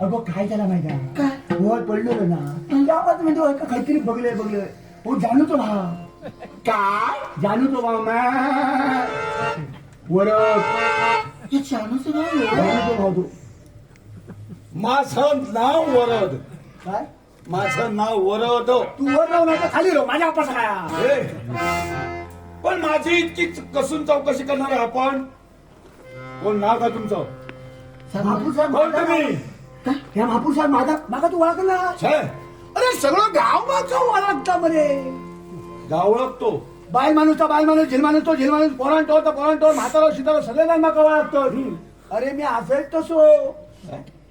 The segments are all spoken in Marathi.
अगो काय झाला माहिती आहे? काय? वर पडलेलो ना त्यावर म्हणजे एका काहीतरी बघले बघले हो जानू तो भाव काय? जानू तो भाव मॅ हे चानूच नाही. जानू तो भाव तो. माझं नाव वरद. काय? माझं नाव वरद. तू वर राहू नका खाली राहू माझ्या आपास काय हे. पण माझी इतकी कसून चौकशी करणार आहे आपण? कोण नाव का तुमचं? महापूर साहेब कोण तुम्ही? काय? या महापूर साहेब माझा मागा तू ओळखला छे. अरे सगळं गाव माझं ओळखता मरे. गाव ओळखतो. बाय माणूसचा बाय माणूस झिल माणूस तो झिल माणूस पोरांटो तर पोरांटो म्हातारा शितारा सगळे जण माका ओळखतो. अरे मी असेल तसो.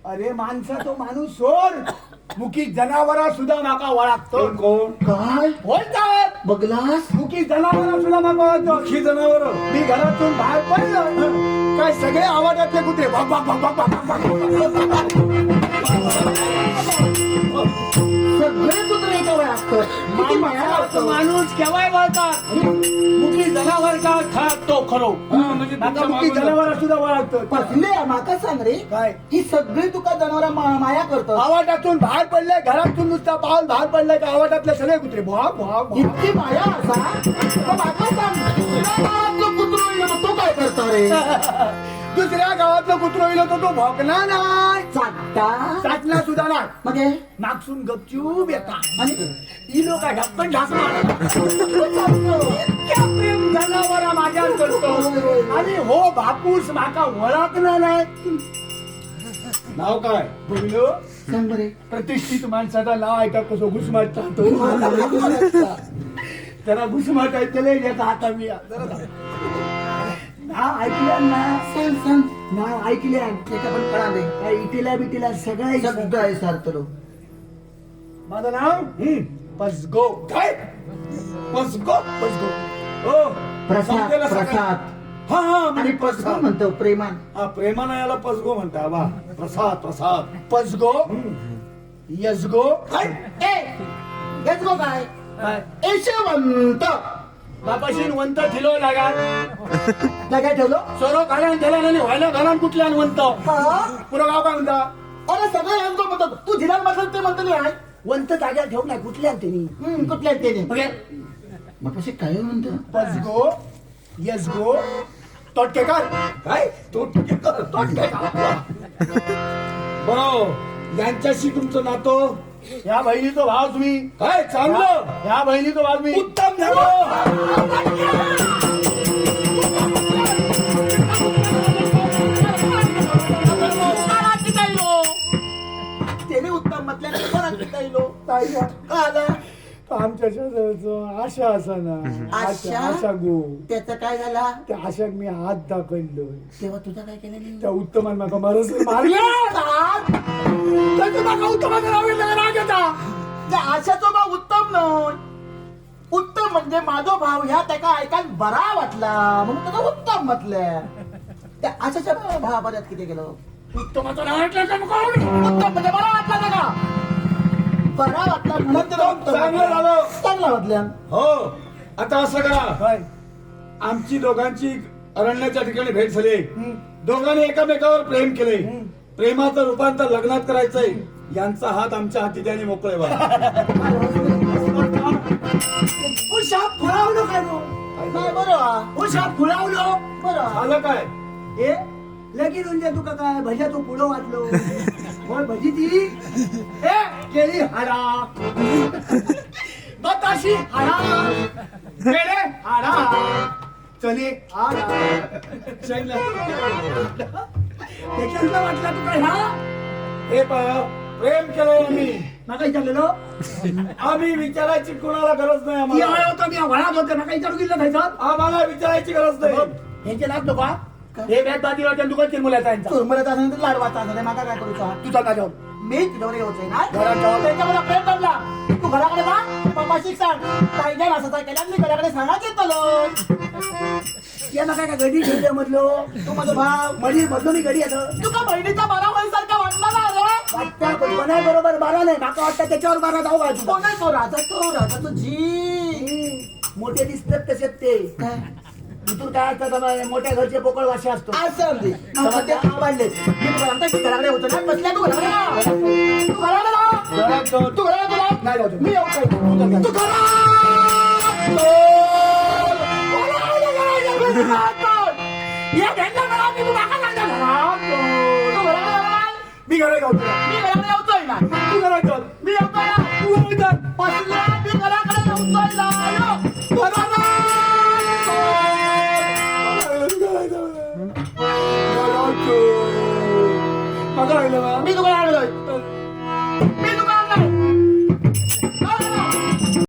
अरे माणसा तो माणूस सोड. मुकी जनावर सुद्धा माका वळागतो कोण काय बोलतात बघलास मुकी जनावर सुद्धा माका वळतो ही जनावर मी घरातून बाहेर पडलो काय सगळे आवाज येते कुठे सगळे कुत्रे एका वळागतो माणूस केव्हाय बोलतात का खात तो खरो. म्हणजे आता मुकी जनावर सुद्धा पसले माका सांग रे. काय? ही सगळी तुका जनावर माया करतात. आवाजातून बाहेर पडले घरातून नुसता पाऊल बाहेर पडले का आवाजातले सगळे कुत्रे? भॉक भॉक. इतकी माया असा. तर माका सांग. कुत्रं तो काय करतो रे? दुसऱ्या गावातलं कुत्रो येलो तर तो भोकना नाही. चाटता? चाटला सुद्धा नाही. मग? हे? मागसून गपचूप येतात. आणि? ही लोक काय गप्पन ढास इतक्या प्रेम जनावरा माझ्यावर करतो आणि हो बापूस माका ओळखणार नाही. नाव काय? सांग बरे. प्रतिष्ठित माणसाचा नाव ऐका कसं घुसमाट चालतो जरा घुसमाट ऐकले याचा हाता मी जरा थांब. नाव ऐकल्या ना. सांग सांग. नाव ऐकल्या एका पण कळा दे काय इटिला बिटिला सगळं शब्द आहे सारतो माझं नाव. पसगो. काय? पसगो? पसगो. हो प्रसाद समजेल काय? प्रसाद. हा हा आणि म्हणजे पसगो प्रसाद. म्हणतो प्रेमान. हा प्रेमानं याला पसगो म्हणता. बा प्रसाद प्रसाद. पसगो? यसगो काय? ए हेच गो काय? यशवंत. बापाशी वंत ठेलो लागा. काय ठेवलो? सोरो घालान ठेला नाही व्हायला घालान कुठल्या वंत? पुरं गाव काय म्हणता अरे सगळे गो म्हणतात. तू जिल्हा बसत ते म्हणतो नाही आहे वंत जाग्यावर ठेवू नाही कुठल्या त्यांनी? हम्म, कुठल्या आहेत ते ओके. मग कसे काय म्हणतो? पसगो यसगो तोटकेकर काय? तो बरं यांच्याशी तुमचं नातं या बहिणीचं भाव तुम्ही काय चांगलं? या बहिणीचं भाव तुम्ही उत्तम झालं. त्याने उत्तम म्हटल्याने कोणाला कायलो ताई, का आलं आमच्या शेजारचं आशा असा ना. आशा? आशा? गो. त्याचं काय झाला? त्या आशाक मी हात दाखवलो तेव्हा तुझं काय केलं नाही त्या उत्तमान माका मारस मारलं. राग येता. त्या आशाचो भाव उत्तम नय उत्तम म्हणजे माझो भाव ह्या त्याका ऐकान बरा वाटला. म्हणून त्याचा उत्तम म्हटलं. त्या आशाच्या भावा बऱ्यात किती गेलो? उत्तमाचं मग? आवडलं? उत्तम म्हणजे बरा वाटला त्याला. बरा वाटला. चांगलं. झालं. चांगला वाटल्या हो. आता असं करा. काय? आमची दोघांची अरण्याच्या ठिकाणी भेट झाली. दोघांनी एकमेकावर प्रेम केले. प्रेमाचं रूपांतर लग्नात करायचंय. यांचा हात आमच्या हाती द्याने मोकळे बा उशाप खुळावलो काय नाही बरं? खुळावलो? बरं. झालं काय? लगीन म्हणजे तुका काय? भज्या तू पुढं वाटलो. होय भजी ती ए केळी हाडा बताशी हाडा केळे हाडा चले हाडा त्याच्यातलं वाटलं तुका ह्या? हे पहा प्रेम केलंय आम्ही. नका विचारलेलो. आम्ही विचारायची कोणाला गरज नाही आम्हाला. होतो मी वळात होतो नका विचारू गेलं खायचं आम्हाला विचारायची गरज नाही. यांचे लागतो का हे बॅग बाजीला त्या दुकान चिरमुल्याचा यांचा. चुरमळत असेल तर लाडवाचा असेल माका काय करूचा? तुझा का जाऊन मी तुझ्यावर येऊच ना. घरात जाऊ. त्याच्यामध्ये प्रेम तू घराकडे जा पप्पाशी सांग काही नाही असं काय केलं मी घराकडे सांगा घेतलो यांना काय का गडी ठेवले म्हटलो? तू माझा भाव मधी म्हटलो मी गडी येतं. तुका बहिणीचा बारा वयसारखा वाटला ना रे? वाटतं पण कोणाय बरोबर बारा नाही. माका वाटतं त्याच्यावर बारा जाऊ का तुझा? कोण आहे तो राजा तो राजा तो जी मोठे दिसतात तसेच ते. इथून काय असतं मोठ्या घरचे पोकळ वाशी असतो असं मी घराकडे होतो ना बसल्या तू घराकडे तू घराकडे राहा. घरात जाऊन तू घराकडे राहा. नाही जाऊ मी येऊ काय तू या मी तू घराकडे राहा. मी. मी घराकडे ना तू घरात जाऊ. मी येतोय ना तू घरात जा. बसल्या मी घराकडे येतोय ना घरात जाऊ. माझं राहिलं बा. मी तुला आणलोय